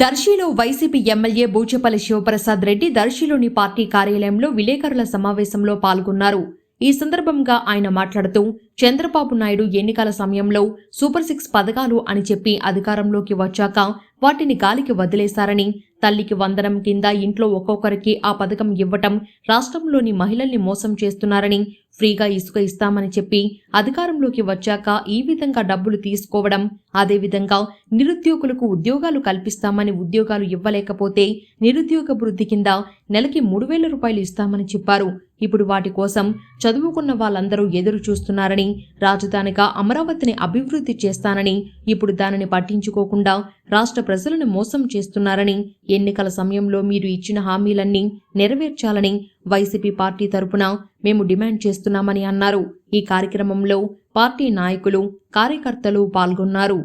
దర్శిలో YCP MLA Buchepalli Sivaprasad Reddy దర్శిలోని party కార్యాలయంలో విలేకరుల సమావేశంలో పాల్గొన్నారు. ఈ సందర్భంగా ఆయన మాట్లాడుతూ చంద్రబాబు నాయుడు ఎన్నికల సమయంలో సూపర్ సిక్స్ పథకాలు అని చెప్పి అధికారంలోకి వచ్చాక వాటిని గాలికి వదిలేశారని తల్లికి వందనం కింద ఇంట్లో ఒక్కొక్కరికి ఆ పథకం ఇవ్వటం రాష్ట్రంలోని మహిళల్ని మోసం చేస్తున్నారని ఫ్రీగా ఇసుక ఇస్తామని చెప్పి అధికారంలోకి వచ్చాక ఈ విధంగా డబ్బులు తీసుకోవడం అదేవిధంగా నిరుద్యోగులకు ఉద్యోగాలు కల్పిస్తామని ఉద్యోగాలు ఇవ్వలేకపోతే నిరుద్యోగ వృద్ధి కింద నెలకి మూడు వేల రూపాయలు ఇస్తామని చెప్పారు. ఇప్పుడు వాటి కోసం చదువుకున్న వాళ్ళందరూ ఎదురు చూస్తున్నారని రాజధానిగా అమరావతిని అభివృద్ధి చేస్తానని ఇప్పుడు దానిని పట్టించుకోకుండా రాష్ట్ర ప్రజలను మోసం చేస్తున్నారని ఎన్నికల సమయంలో మీరు ఇచ్చిన హామీలన్నీ నెరవేర్చాలని వైసీపీ పార్టీ తరపున మేము డిమాండ్ చేస్తున్నామని అన్నారు. ఈ కార్యక్రమంలో పార్టీ నాయకులు కార్యకర్తలు పాల్గొన్నారు.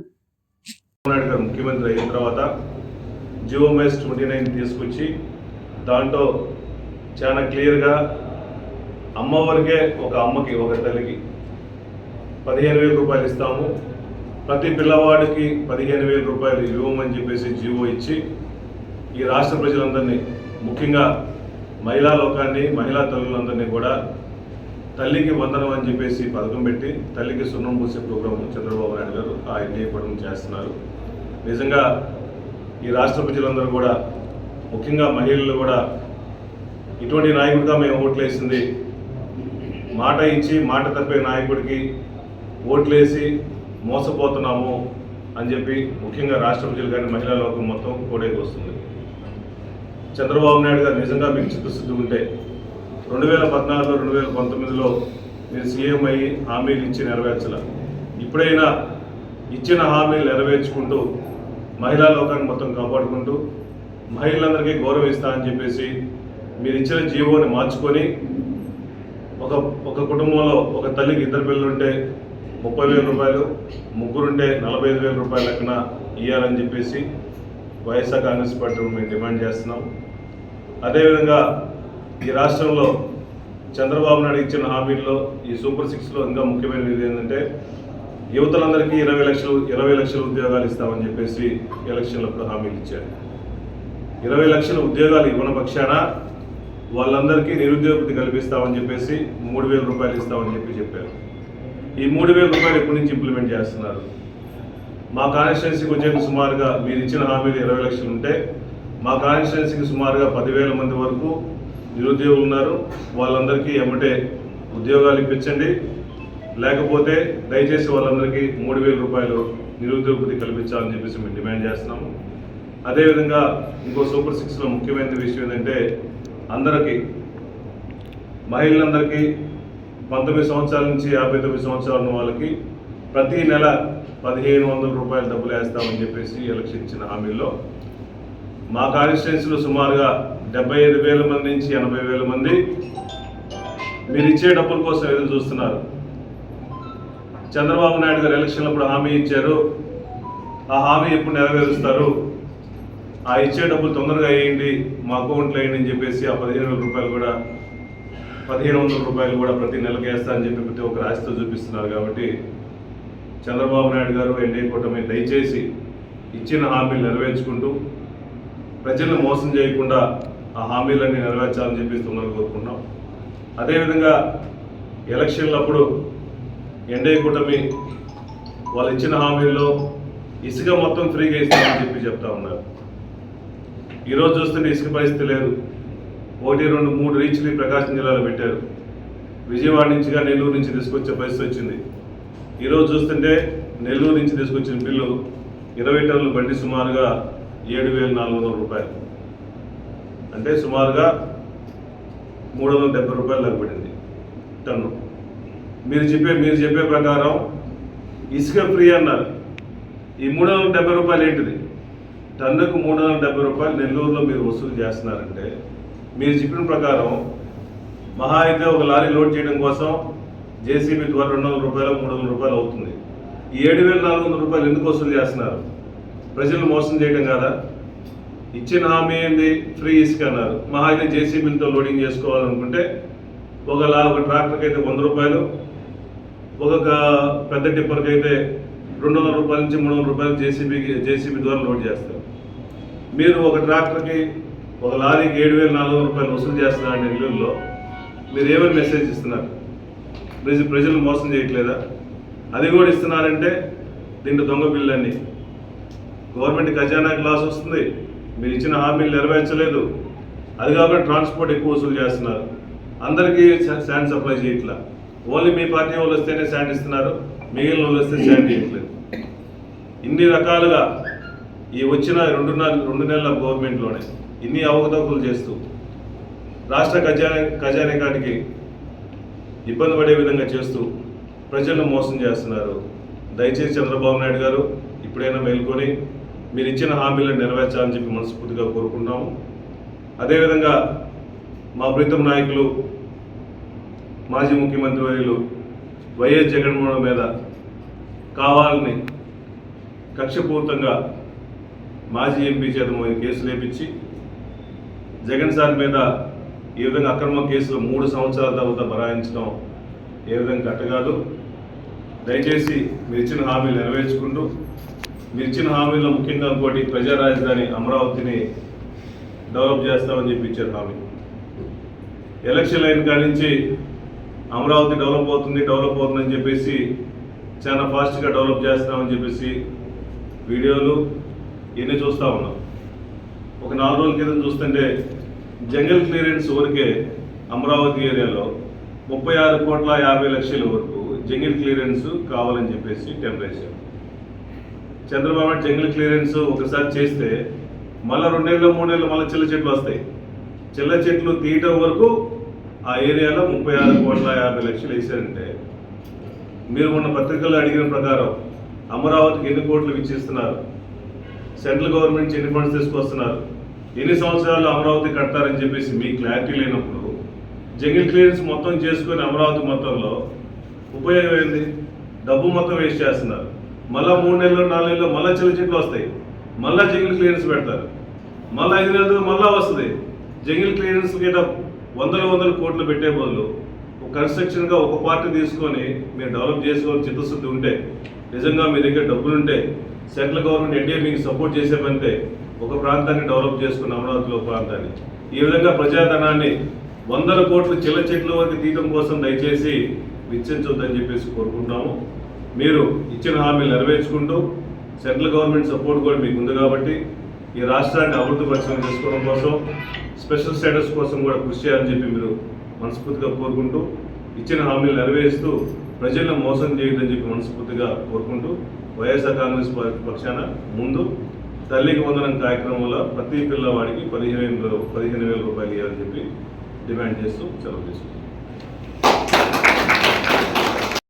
ముఖ్యమంత్రి అయిన తర్వాత జియో మైస్ ట్వంటీ నైన్ తీసుకొచ్చి దాంట్లో చాలా క్లియర్గా అమ్మవారికే ఒక అమ్మకి ఒక తల్లికి పదిహేను వేల రూపాయలు ఇస్తాము. ప్రతి పిల్లవాడికి పదిహేను వేల రూపాయలు ఇవ్వమని చెప్పేసి జీవో ఇచ్చి ఈ రాష్ట్ర ప్రజలందరినీ ముఖ్యంగా మహిళా లోకాన్ని మహిళా తల్లులందరినీ కూడా తల్లికి వందనం అని చెప్పేసి పథకం పెట్టి తల్లికి సున్నం పూసే ప్రోగ్రాం చంద్రబాబు నాయుడు గారు ఆ ఎన్డీఏ పథకం చేస్తున్నారు. నిజంగా ఈ రాష్ట్ర ప్రజలందరూ కూడా ముఖ్యంగా మహిళలు కూడా ఇటువంటి నాయకుడిగా మేము ఓట్లేసింది మాట ఇచ్చి మాట తప్పే నాయకుడికి ఓట్లేసి మోసపోతున్నాము అని చెప్పి ముఖ్యంగా రాష్ట్ర ప్రజలు కానీ మహిళా లోకం మొత్తం కోడేకి వస్తుంది. చంద్రబాబు నాయుడు గారు నిజంగా మీకు చిత్తశుద్ధి ఉంటే రెండు వేల పద్నాలుగులో రెండు వేల పంతొమ్మిదిలో మీరు సీఎం అయ్యి హామీలు ఇచ్చి నెరవేర్చల. ఇప్పుడైనా ఇచ్చిన హామీలు నెరవేర్చుకుంటూ మహిళా లోకాన్ని మొత్తం కాపాడుకుంటూ మహిళలందరికీ గౌరవిస్తా అని చెప్పేసి మీరు ఇచ్చిన జీవోని మార్చుకొని ఒక ఒక కుటుంబంలో ఒక తల్లికి ఇద్దరు పిల్లలుంటే ముప్పై వేల రూపాయలు ముగ్గురుంటే నలభై ఐదు వేల రూపాయల లెక్కన ఇవ్వాలని చెప్పేసి వైఎస్ఆర్ కాంగ్రెస్ పార్టీ మేము డిమాండ్ చేస్తున్నాం. అదేవిధంగా ఈ రాష్ట్రంలో చంద్రబాబు నాయుడు ఇచ్చిన హామీల్లో ఈ సూపర్ సిక్స్లో ఇంకా ముఖ్యమైనది ఏంటంటే యువతలందరికీ ఇరవై లక్షలు ఇరవై లక్షల ఉద్యోగాలు ఇస్తామని చెప్పేసి ఎలక్షన్లప్పుడు హామీలు ఇచ్చారు. ఇరవై లక్షల ఉద్యోగాలు ఇవ్వన పక్షాన వాళ్ళందరికీ నిరుద్యోగతి కల్పిస్తామని చెప్పేసి మూడు వేల రూపాయలు ఇస్తామని చెప్పి చెప్పారు. ఈ మూడు వేల రూపాయలు ఎప్పటి నుంచి ఇంప్లిమెంట్ చేస్తున్నారు? మా కాన్స్టిట్యున్సీకి వచ్చే సుమారుగా మీరు ఇచ్చిన హామీలు ఇరవై లక్షలు ఉంటే మా కాన్స్టిట్యున్సీకి సుమారుగా పదివేల మంది వరకు నిరుద్యోగులు ఉన్నారు. వాళ్ళందరికీ ఎమ్మటే ఉద్యోగాలు ఇప్పించండి. లేకపోతే దయచేసి వాళ్ళందరికీ మూడు వేల రూపాయలు నిరుద్యోగతి కల్పించాలని చెప్పేసి మేము డిమాండ్ చేస్తున్నాము. అదేవిధంగా ఇంకో సూపర్ సిక్స్లో ముఖ్యమైన విషయం ఏంటంటే అందరికీ మహిళలందరికీ పంతొమ్మిది సంవత్సరాల నుంచి యాభై తొమ్మిది సంవత్సరాల ఉన్న వాళ్ళకి ప్రతి నెల పదిహేను వందల రూపాయలు డబ్బులు వేస్తామని చెప్పేసి ఎలక్షన్ ఇచ్చిన హామీల్లో మా కాన్స్టిట్యున్సీలో సుమారుగా డెబ్బై ఐదు వేల మంది నుంచి ఎనభై వేల మంది మీరు ఇచ్చే డబ్బుల కోసం ఎదురు చూస్తున్నారు. చంద్రబాబు నాయుడు గారు ఎలక్షన్లప్పుడు హామీ ఇచ్చారు. ఆ హామీ ఎప్పుడు నెరవేరుస్తారు? ఆ ఇచ్చే డబ్బులు తొందరగా వేయండి మా అకౌంట్లో వేయండి అని చెప్పేసి ఆ పదిహేను వేల రూపాయలు కూడా పదిహేను వందల రూపాయలు కూడా ప్రతి నెలకు వేస్తా అని చెప్పి ప్రతి ఒక్క రాశితో చూపిస్తున్నారు కాబట్టి చంద్రబాబు నాయుడు గారు ఎన్డీ కూటమి దయచేసి ఇచ్చిన హామీలు నెరవేర్చుకుంటూ ప్రజలను మోసం చేయకుండా ఆ హామీలన్నీ నెరవేర్చాలని చెప్పి తొందరగా కోరుకుంటున్నాం. అదేవిధంగా ఎలక్షన్లప్పుడు ఎన్డీఏ కూటమి వాళ్ళు ఇచ్చిన హామీల్లో ఇసుక మొత్తం ఫ్రీగా ఇస్తామని చెప్పి చెప్తా ఉన్నారు. ఈరోజు చూస్తుంటే ఇసుక పరిస్థితి లేదు. ఒకటి రెండు మూడు రీచ్లు ప్రకాశం జిల్లాలో పెట్టారు. విజయవాడ నుంచి కానీ నెల్లూరు నుంచి తీసుకొచ్చే పరిస్థితి వచ్చింది. ఈరోజు చూస్తుంటే నెల్లూరు నుంచి తీసుకొచ్చిన బిల్లు ఇరవై టన్నుల బండి సుమారుగా ఏడు వేల నాలుగు వందల రూపాయలు. అంటే సుమారుగా మూడు వందల డెబ్బై రూపాయలు దాకా పడింది టన్ను. మీరు చెప్పే మీరు చెప్పే ప్రకారం ఇసుక ఫ్రీ అన్నారు. ఈ మూడు వందల డెబ్బై రూపాయలు ఏంటిది? టన్నుకు మూడు వందల డెబ్బై రూపాయలు నెల్లూరులో మీరు వసూలు చేస్తున్నారంటే మీరు చెప్పిన ప్రకారం మహా అయితే ఒక లారీ లోడ్ చేయడం కోసం జేసీబీ ద్వారా రెండు వందల రూపాయలు మూడు వందల రూపాయలు అవుతుంది. ఈ ఏడు వేల నాలుగు వందల రూపాయలు ఎందుకు వసూలు చేస్తున్నారు? ప్రజలు మోసం చేయడం కాదా? ఇచ్చిన హామీ ఏంది? ఫ్రీ ఇసుక అన్నారు. మహా అయితే జేసీబీలతో లోడింగ్ చేసుకోవాలనుకుంటే ఒకలా ఒక ట్రాక్టర్కి అయితే వంద రూపాయలు ఒక్కొక్క పెద్ద టిప్పర్కి అయితే రెండు వందల రూపాయల నుంచి మూడు వందల రూపాయలు జేసీబీకి జేసీబీ ద్వారా లోడ్ చేస్తారు. మీరు ఒక ట్రాక్టర్కి ఒక లారీకి ఏడు వేల నాలుగు వందల రూపాయలు వసూలు చేస్తున్నారని నెల్లూరులో మీరు ఏమని మెసేజ్ ఇస్తున్నారు? ప్రజలు ప్రజలు మోసం చేయట్లేదా? అది కూడా ఇస్తున్నారంటే దీంట్లో దొంగ బిల్లన్నీ. గవర్నమెంట్ ఖజానా లాస్ వస్తుంది. మీరు ఇచ్చిన హామీలు నెరవేర్చలేదు. అది కాకుండా ట్రాన్స్పోర్ట్ ఎక్కువ వసూలు చేస్తున్నారు. అందరికీ శాండ్ సప్లై చేయట్లా. ఓన్లీ మీ పార్టీ వాళ్ళు వస్తేనే శాండ్ ఇస్తున్నారు. మిగిలిన వాళ్ళు వస్తే శాండ్ చేయట్లేదు. ఇన్ని రకాలుగా ఈ వచ్చిన రెండు రెండు నెలల గవర్నమెంట్లోనే ఇన్ని అవకతవకలు చేస్తూ రాష్ట్ర ఖజానా ఖజానేకానికి ఇబ్బంది పడే విధంగా చేస్తూ ప్రజలను మోసం చేస్తున్నారు. దయచేసి చంద్రబాబు నాయుడు గారు ఇప్పుడైనా మేల్కొని మీరు ఇచ్చిన హామీలను నెరవేర్చాలని చెప్పి మనస్ఫూర్తిగా కోరుకుంటున్నాము. అదేవిధంగా మా ప్రీతం నాయకులు మాజీ ముఖ్యమంత్రి వర్యులు వైఎస్ జగన్మోహన్ మీద కావాలని కక్షపూర్తంగా మాజీ ఎంపీ చేత కేసు లేపించి జగన్ సార్ మీద ఈ విధంగా అక్రమ కేసులు మూడు సంవత్సరాల తర్వాత బరాయించడం ఏ విధంగా కట్టగాదు. దయచేసి మీరు ఇచ్చిన హామీలు నెరవేర్చుకుంటూ మీరు ఇచ్చిన హామీల్లో ముఖ్యంగా ఇంకోటి ప్రజా రాజధాని అమరావతిని డెవలప్ చేస్తామని చెప్పి ఇచ్చారు హామీ. ఎలక్షన్ లైన్ కాడి నుంచి అమరావతి డెవలప్ అవుతుంది డెవలప్ అవుతుందని చెప్పేసి చాలా ఫాస్ట్గా డెవలప్ చేస్తామని చెప్పేసి వీడియోలు ఇవన్నీ చూస్తూ ఉన్నాం? ఒక నాలుగు రోజుల క్రితం చూస్తుంటే జంగల్ క్లియరెన్స్ ఊరికే అమరావతి ఏరియాలో ముప్పై ఆరు కోట్ల యాభై లక్షల వరకు జంగిల్ క్లియరెన్స్ కావాలని చెప్పేసి టెంపరేచర్ చంద్రబాబు జంగిల్ క్లియరెన్స్ ఒకసారి చేస్తే మళ్ళీ రెండేళ్ళు మూడేళ్ళు మళ్ళీ చిల్ల చెట్లు వస్తాయి. చిల్ల చెట్లు తీయటం వరకు ఆ ఏరియాలో ముప్పై ఆరు కోట్ల యాభై లక్షలు వేసారంటే మీరు మొన్న పత్రికల్లో అడిగిన ప్రకారం అమరావతికి ఎన్ని కోట్లు ఇచ్చిస్తున్నారు సెంట్రల్ గవర్నమెంట్ నుంచి ఎన్ని ఫండ్స్ తీసుకొస్తున్నారు? ఎన్ని సంవత్సరాలు అమరావతి కడతారని చెప్పేసి మీ క్లారిటీ లేనప్పుడు జంగిల్ క్లియరెన్స్ మొత్తం చేసుకుని అమరావతి మొత్తంలో ఉపయోగం ఏంది? డబ్బు మొత్తం వేస్ట్ చేస్తున్నారు. మళ్ళా మూడు నెలలు నాలుగు నెలలు మళ్ళీ చిన్న చెట్లు వస్తాయి. మళ్ళా జంగిల్ క్లియరెన్స్ పెడతారు. మళ్ళీ ఐదు నెలలు మళ్ళా వస్తుంది. జంగిల్ క్లియరెన్స్ గిట వందల వందల కోట్లు పెట్టే బదులు ఒక కన్స్ట్రక్షన్గా ఒక పార్టీ తీసుకొని మీరు డెవలప్ చేసుకోవాలి చిత్తశుద్ధి ఉంటే నిజంగా మీ దగ్గర డబ్బులుంటే సెంట్రల్ గవర్నమెంట్ ఎన్డీఏ మీకు సపోర్ట్ చేసేమంటే ఒక ప్రాంతాన్ని డెవలప్ చేసుకున్న అమరావతిలో ఒక ప్రాంతాన్ని. ఈ విధంగా ప్రజాధనాన్ని వందల కోట్లు చిల్ల చెట్ల వరకు తీయడం కోసం దయచేసి వెచ్చించొద్దని చెప్పేసి కోరుకుంటున్నాము. మీరు ఇచ్చిన హామీలు నెరవేర్చుకుంటూ సెంట్రల్ గవర్నమెంట్ సపోర్ట్ కూడా మీకు ఉంది కాబట్టి ఈ రాష్ట్రాన్ని అభివృద్ధి పరిచయం చేసుకోవడం కోసం స్పెషల్ స్టేటస్ కోసం కూడా కృషి చేయాలని చెప్పి మీరు మనస్ఫూర్తిగా కోరుకుంటూ ఇచ్చిన హామీలు నెరవేరుస్తూ ప్రజలను మోసం చేయడం చెప్పి మనస్ఫూర్తిగా కోరుకుంటూ వైఎస్ఆర్ కాంగ్రెస్ పక్షాన ముందు తల్లికి వందనం కార్యక్రమంలో ప్రతి పిల్లవాడికి పదిహేను పదిహేను వేల రూపాయలు ఇవ్వాలని చెప్పి డిమాండ్ చేస్తూ సెలవు తీసుకుంటాం